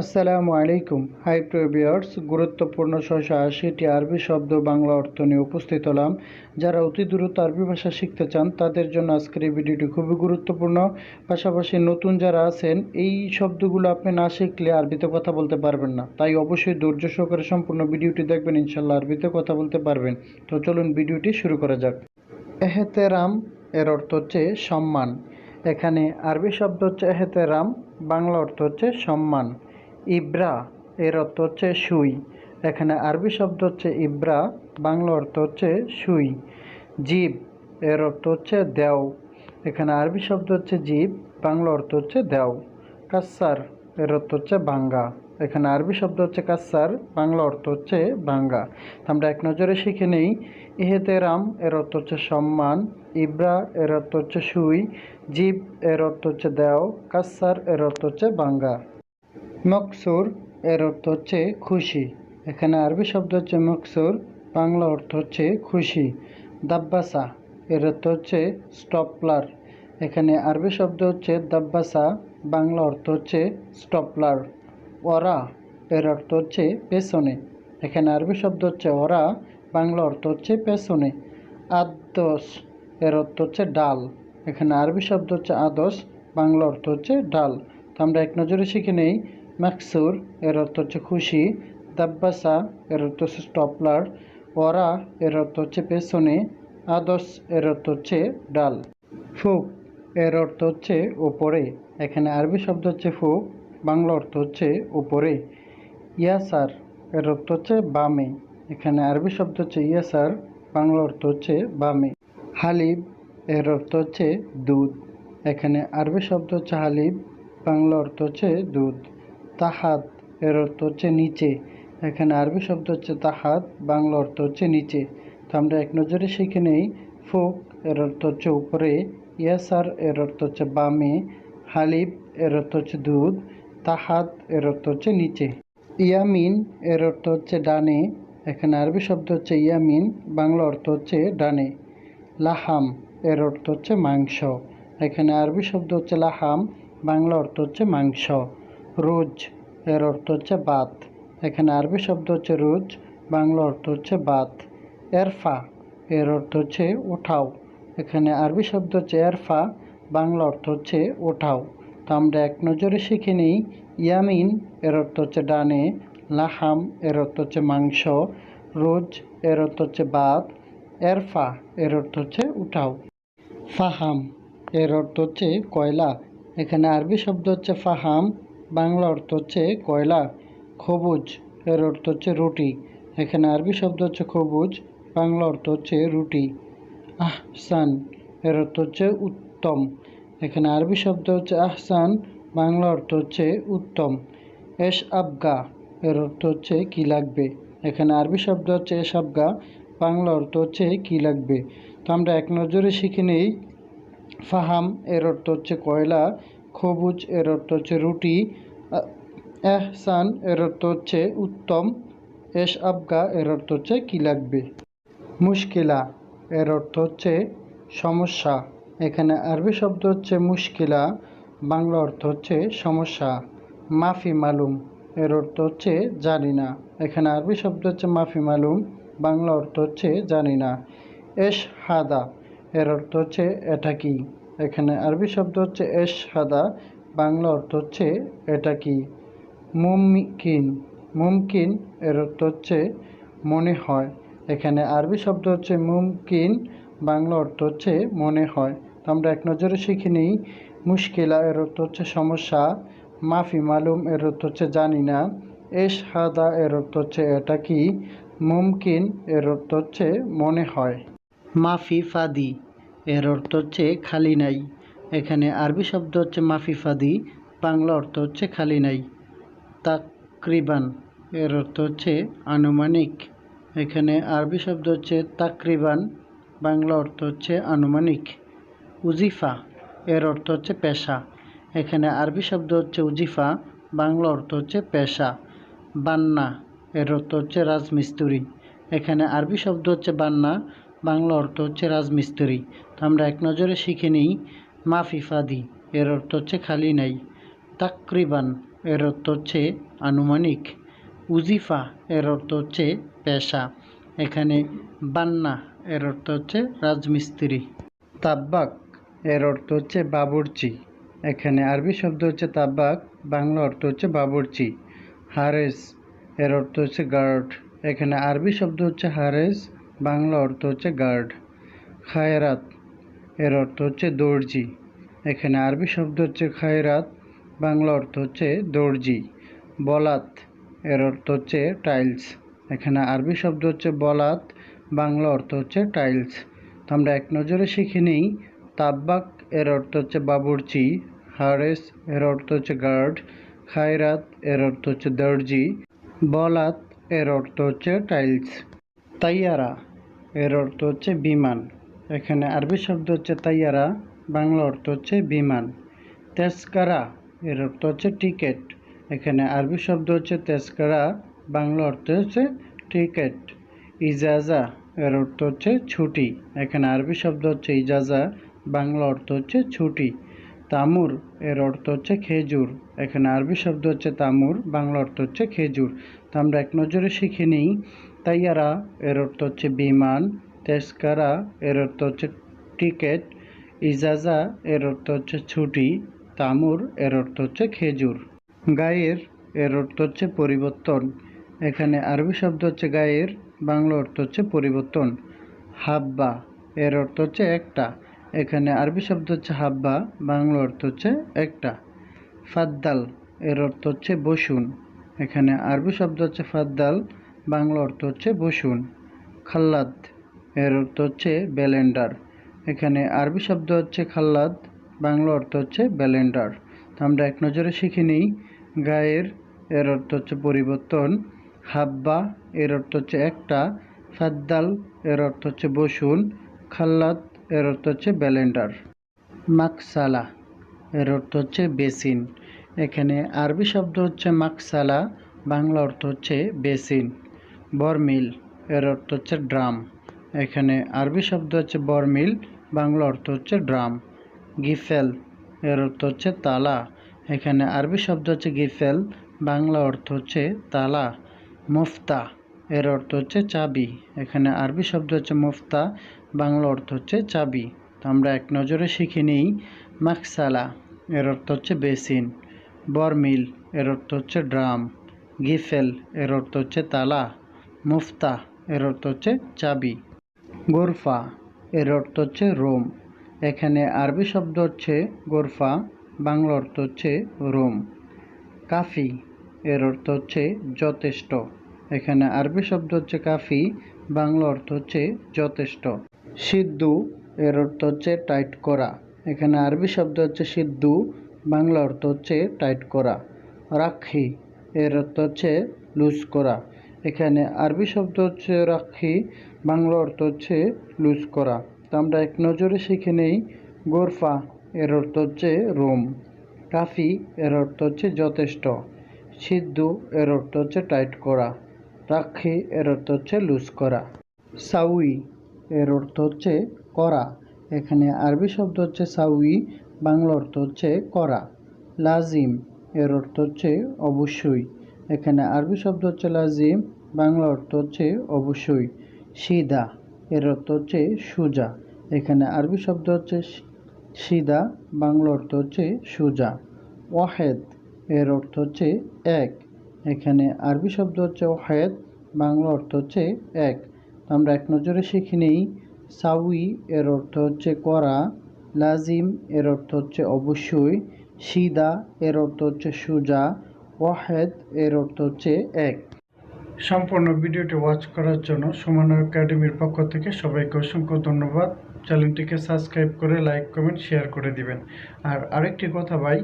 আসসালামু আলাইকুম। হাই প্রিভিয়ার্স গুরুত্বপূর্ণ ছয়শো আশিটি আরবি শব্দ বাংলা অর্থ নিয়ে উপস্থিত হলাম। যারা অতি দ্রুত আরবি ভাষা শিখতে চান, তাদের জন্য আজকের এই ভিডিওটি খুবই গুরুত্বপূর্ণ। পাশাপাশি নতুন যারা আছেন, এই শব্দগুলো আপনি না শিখলে আরবিতে কথা বলতে পারবেন না। তাই অবশ্যই ধৈর্য সহকারে সম্পূর্ণ ভিডিওটি দেখবেন ইনশাল্লাহ আরবিতে কথা বলতে পারবেন। তো চলুন ভিডিওটি শুরু করা যাক। এহেতেরাম এর অর্থ হচ্ছে সম্মান। এখানে আরবি শব্দ হচ্ছে এহেতেরাম, বাংলা অর্থ হচ্ছে সম্মান। ইব্রা এর অর্থ হচ্ছে সুই এখানে আরবি শব্দ হচ্ছে ইব্রা বাংলা অর্থ হচ্ছে সুই জীব এর অর্থ হচ্ছে দেও এখানে আরবি শব্দ হচ্ছে জীব বাংলা অর্থ হচ্ছে দেও কাসার এর অর্থ হচ্ছে বাঙ্গা এখানে আরবি শব্দ হচ্ছে কাসার বাংলা অর্থ হচ্ছে বাঙ্গা আমরা এক নজরে শিখে নেই ইহেতেরাম এর অর্থ হচ্ছে সম্মান ইব্রা এর অর্থ হচ্ছে সুই জীব এর অর্থ হচ্ছে দেও কাসার এর অর্থ হচ্ছে বাঙ্গা মকসুর এর অর্থ হচ্ছে খুশি। এখানে আরবি শব্দ হচ্ছে মকসুর, বাংলা অর্থ হচ্ছে খুশি। দাব্বাসা এর অর্থ হচ্ছে স্টপলার। এখানে আরবি শব্দ হচ্ছে দাব্বাসা, বাংলা অর্থ হচ্ছে স্টপলার। ওরা এর অর্থ হচ্ছে পেছনে। এখানে আরবি শব্দ হচ্ছে ওরা, বাংলা অর্থ হচ্ছে পেছনে। আদস এর অর্থ হচ্ছে ডাল। এখানে আরবি শব্দ হচ্ছে আদস, বাংলা অর্থ হচ্ছে ডাল। তো আমরা এক নজরে শিখে নেই ম্যাকসুর এর অর্থ হচ্ছে খুশি দাব্বাসা এর অর্থ হচ্ছে স্টপলার ওরা এর অর্থ হচ্ছে পেছনে আদর্শ এর অর্থ হচ্ছে ডাল ফুক এর অর্থ হচ্ছে ওপরে এখানে আরবি শব্দ হচ্ছে ফুক বাংলা অর্থ হচ্ছে উপরে ইয়াসার এর অর্থ হচ্ছে বামে এখানে আরবি শব্দ হচ্ছে ইয়াসার বাংলা অর্থ হচ্ছে বামে হালিব এর অর্থ হচ্ছে দুধ এখানে আরবি শব্দ হচ্ছে হালিব বাংলা অর্থ হচ্ছে দুধ তাহাত এর অর্থ হচ্ছে নিচে এখানে আরবি শব্দ হচ্ছে তাহাত বাংলা অর্থ হচ্ছে নিচে তো আমরা এক নজরে শিখে নেই ফুক এর অর্থ হচ্ছে উপরে ইয়াসার এর অর্থ হচ্ছে বামে হালিব এর অর্থ হচ্ছে দুধ তাহাত এর অর্থ হচ্ছে নিচে ইয়ামিন এর অর্থ হচ্ছে ডানে এখানে আরবি শব্দ হচ্ছে ইয়ামিন বাংলা অর্থ হচ্ছে ডানে লাহাম এর অর্থ হচ্ছে মাংস এখানে আরবি শব্দ হচ্ছে লাহাম বাংলা অর্থ হচ্ছে মাংস রোজ এর অর্থ হচ্ছে বাত। এখানে আরবি শব্দ হচ্ছে রোজ, বাংলা অর্থ হচ্ছে বাত। এরফা এর অর্থ হচ্ছে ওঠাও এখানে আরবি শব্দ হচ্ছে এরফা বাংলা অর্থ হচ্ছে ওঠাও তো আমরা এক নজরে শিখে নিই, ইয়ামিন এর অর্থ হচ্ছে ডানে, লাহাম এর অর্থ হচ্ছে মাংস, রোজ এর অর্থ হচ্ছে বাত এরফা এর অর্থ হচ্ছে উঠাও। ফাহাম এর অর্থ হচ্ছে কয়লা। এখানে আরবি শব্দ হচ্ছে ফাহাম বাংলা অর্থ হচ্ছে কয়লা, খবুজ, এর অর্থ হচ্ছে রুটি। এখানে আরবি শব্দ হচ্ছে খবুজ, বাংলা অর্থ হচ্ছে রুটি। আহসান, এর অর্থ হচ্ছে উত্তম। এখানে আরবি শব্দ হচ্ছে আহসান, বাংলা অর্থ হচ্ছে উত্তম। এস আবগা, এর অর্থ হচ্ছে কি লাগবে? এখানে আরবি শব্দ হচ্ছে এস আবগা, বাংলা অর্থ হচ্ছে কি লাগবে? তো আমরা এক নজরে শিখে নেই। ফাহাম, এর অর্থ হচ্ছে কয়লা খবুজ এর অর্থ হচ্ছে রুটি এহসান এর অর্থ হচ্ছে উত্তম, এস আবগা এর অর্থ হচ্ছে কী লাগবে? মুশকিলা এর অর্থ হচ্ছে সমস্যা। এখানে আরবি শব্দ হচ্ছে মুশকিলা, বাংলা অর্থ হচ্ছে সমস্যা। মাফি মালুম এর অর্থ হচ্ছে জানি না। এখানে আরবি শব্দ হচ্ছে মাফি মালুম, বাংলা অর্থ হচ্ছে জানি না। এস হাদা এর অর্থ হচ্ছে এটা কি? এখানে আরবি শব্দ হচ্ছে এস হাদা, বাংলা অর্থ হচ্ছে এটা কি? মুমকিন। মুমকিন এর অর্থ হচ্ছে মনে হয়। এখানে আরবি শব্দ হচ্ছে মুমকিন, বাংলা অর্থ হচ্ছে মনে হয়। তো আমরা এক নজরে শিখে নিই, মুশকিলা এর অর্থ হচ্ছে সমস্যা, মাফি মালুম এর অর্থ হচ্ছে জানি না, এস হাদা এর অর্থ হচ্ছে এটা কি, মুমকিন এর অর্থ হচ্ছে মনে হয়। মাফি ফাদি। এর অর্থ হচ্ছে খালি নাই। এখানে আরবি শব্দ হচ্ছে মাফিফাদি বাংলা অর্থ হচ্ছে খালি নাই। তাকরিবান, এর অর্থ হচ্ছে আনুমানিক। এখানে আরবি শব্দ হচ্ছে তাকরিবান, বাংলা অর্থ হচ্ছে আনুমানিক। উজিফা, এর অর্থ হচ্ছে পেশা। এখানে আরবি শব্দ হচ্ছে উজিফা, বাংলা অর্থ হচ্ছে পেশা। বান্না, এর অর্থ হচ্ছে রাজমিস্ত্রি। এখানে আরবি শব্দ হচ্ছে বান্না, বাংলা অর্থ হচ্ছে রাজমিস্ত্রি। আমরা এক নজরে শিখে নিই মাফিফাদি এর অর্থ হচ্ছে খালি নাই। তাকরিবান, এর অর্থ হচ্ছে আনুমানিক। উজিফা, এর অর্থ হচ্ছে পেশা। এখানে বান্না, এর অর্থ হচ্ছে রাজমিস্ত্রি। তাব্বাক, এর অর্থ হচ্ছে বাবুর্চি। এখানে আরবি শব্দ হচ্ছে তাব্বাক, বাংলা অর্থ হচ্ছে বাবুর্চি। হারেস, এর অর্থ হচ্ছে গার্ড। এখানে আরবি শব্দ হচ্ছে হারেস, বাংলা অর্থ হচ্ছে গার্ড। খায়রাত এর অর্থ হচ্ছে দর্জি। এখানে আরবি শব্দ হচ্ছে খায়রাত, বাংলা অর্থ হচ্ছে দর্জি। বলাত, এর অর্থ হচ্ছে টাইলস। এখানে আরবি শব্দ হচ্ছে বলাত, বাংলা অর্থ হচ্ছে টাইলস। তো আমরা এক নজরে শিখে নিই, তাব্বাক, এর অর্থ হচ্ছে বাবুর্চি। হারেস, এর অর্থ হচ্ছে গার্ড। খায়রাত, এর অর্থ হচ্ছে দর্জি। বলাত, এর অর্থ হচ্ছে টাইলস। তাইয়ারা, এর অর্থ হচ্ছে বিমান। এখানে আরবি শব্দ হচ্ছে তাইয়ারা, বাংলা অর্থ হচ্ছে বিমান। তেজকারা এর অর্থ হচ্ছে টিকেট। এখানে আরবি শব্দ হচ্ছে তেজকারা বাংলা অর্থ হচ্ছে টিকেট। ইজাজা, এর অর্থ হচ্ছে ছুটি। এখানে আরবি শব্দ হচ্ছে ইজাজা, বাংলা অর্থ হচ্ছে ছুটি। তামুর, এর অর্থ হচ্ছে খেজুর। এখানে আরবি শব্দ হচ্ছে তামুর, বাংলা অর্থ হচ্ছে খেজুর। তো আমরা এক নজরে শিখে নিই, তাইয়ারা, এর অর্থ হচ্ছে বিমান। তেজকারা এর অর্থ হচ্ছে টিকেট ইজাজা এর অর্থ হচ্ছে ছুটি, তামুর এর অর্থ হচ্ছে খেজুর। গায়ের এর অর্থ হচ্ছে পরিবর্তন। এখানে আরবি শব্দ হচ্ছে গায়ের, বাংলা অর্থ হচ্ছে পরিবর্তন। হাব্বা এর অর্থ হচ্ছে একটা। এখানে আরবি শব্দ হচ্ছে হাব্বা, বাংলা অর্থ হচ্ছে একটা। ফাদ্দাল এর অর্থ হচ্ছে বসুন। এখানে আরবি শব্দ হচ্ছে ফাদ্দাল, বাংলা অর্থ হচ্ছে বসুন। খাল্লাদ এর অর্থ হচ্ছে ব্যালেন্ডার। এখানে আরবি শব্দ হচ্ছে খাল্লাদ, বাংলা অর্থ হচ্ছে ব্যালেন্ডার। তো আমরা এক নজরে শিখে নিই, গায়ের এর অর্থ হচ্ছে পরিবর্তন, হাব্বা এর অর্থ হচ্ছে একটা, ফাদ্দাল এর অর্থ হচ্ছে বসুন, খাল্লাদ এর অর্থ হচ্ছে ব্যালেন্ডার। মাকসালা এর অর্থ হচ্ছে বেসিন। এখানে আরবি শব্দ হচ্ছে মাকসালা, বাংলা অর্থ হচ্ছে বেসিন। বরমিল এর অর্থ হচ্ছে ড্রাম। এখানে আরবি শব্দ হচ্ছে বরমিল, বাংলা অর্থ হচ্ছে ড্রাম, গিফেল এর অর্থ হচ্ছে তালা। এখানে আরবি শব্দ হচ্ছে গিফেল, বাংলা অর্থ হচ্ছে তালা, মুফতা এর অর্থ হচ্ছে চাবি। এখানে আরবি শব্দ হচ্ছে মুফতা, বাংলা অর্থ হচ্ছে চাবি। তো আমরা এক নজরে শিখে নিই, মাকসালা এর অর্থ হচ্ছে বেসিন, বরমিল এর অর্থ হচ্ছে ড্রাম, গিফেল এর অর্থ হচ্ছে তালা, মুফতা এর অর্থ হচ্ছে চাবি। গোরফা, এর অর্থ হচ্ছে রোম। এখানে আরবি শব্দ হচ্ছে গোরফা, বাংলা অর্থ হচ্ছে রোম। কাফি, এর অর্থ হচ্ছে যথেষ্ট। এখানে আরবি শব্দ হচ্ছে কাফি, বাংলা অর্থ হচ্ছে যথেষ্ট। সিদ্ধু, এর অর্থ হচ্ছে টাইট করা। এখানে আরবি শব্দ হচ্ছে সিদ্ধু, বাংলা অর্থ হচ্ছে টাইট করা। রাক্ষী, এর অর্থ হচ্ছে লুজ করা। এখানে আরবি শব্দ হচ্ছে রাক্ষী, বাংলা অর্থ হচ্ছে লুজ করা। তো আমরা এক নজরে শিখে নেই, গোরফা এর অর্থ হচ্ছে রোম, কাফি এর অর্থ হচ্ছে যথেষ্ট, সিদ্ধু এর অর্থ হচ্ছে টাইট করা, রাক্ষী এর অর্থ হচ্ছে লুজ করা। সাউই এর অর্থ হচ্ছে করা, এখানে আরবি শব্দ হচ্ছে সাউই, বাংলা অর্থ হচ্ছে করা। লাজিম এর অর্থ হচ্ছে অবশ্যই, এখানে আরবি শব্দ হচ্ছে লাজিম বাংলা অর্থ হচ্ছে অবশ্যই সিদা এর অর্থ হচ্ছে সুজা। এখানে আরবি শব্দ হচ্ছে সিদা বাংলা অর্থ হচ্ছে সুজা। ওয়াহেদ এর অর্থ হচ্ছে এক। এখানে আরবি শব্দ হচ্ছে ওয়াহেদ বাংলা অর্থ হচ্ছে এক আমরা এক নজরে শিখে নিই, সাউই এর অর্থ হচ্ছে করা, লাজিম এর অর্থ হচ্ছে অবশ্যই, সিদা এর অর্থ হচ্ছে সুজা, ওয়াহেদ এর অর্থ হচ্ছে এক। সম্পূর্ণ ভিডিওটি ওয়াচ করার জন্য সমান একাডেমির পক্ষ থেকে সবাইকে অসংখ্য ধন্যবাদ। চ্যানেলটিকে সাবস্ক্রাইব করে লাইক কমেন্ট শেয়ার করে দিবেন। আর আরেকটি কথা ভাই,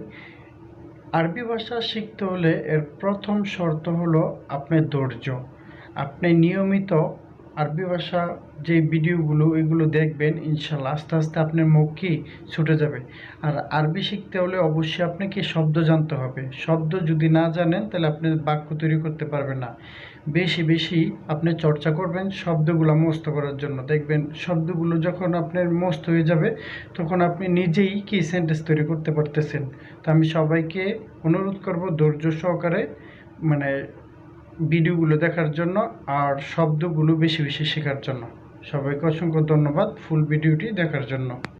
আরবি ভাষা শিখতে হলে এর প্রথম শর্ত হলো আপনার ধৈর্য। আপনি নিয়মিত আরবি ভাষা যে ভিডিওগুলো, এগুলো দেখবেন, ইনশাল্লাহ আস্তে আস্তে আপনার মুখ ছুটে যাবে। আর আরবি শিখতে হলে অবশ্যই আপনাকে শব্দ জানতে হবে। শব্দ যদি না জানেন, তাহলে আপনি বাক্য তৈরি করতে পারবেন না। বেশি বেশি আপনি চর্চা করবেন, শব্দগুলো মস্ত করার জন্য। দেখবেন শব্দগুলো যখন আপনার মস্ত হয়ে যাবে, তখন আপনি নিজেই কি সেন্টেন্স তৈরি করতে পারতেছেন? তো আমি সবাইকে অনুরোধ করব ধৈর্য সহকারে মানে ভিডিওগুলো দেখার জন্য আর শব্দগুলো বেশি বেশি শেখার জন্য। সবাইকে অসংখ্য ধন্যবাদ ফুল ভিডিওটি দেখার জন্য।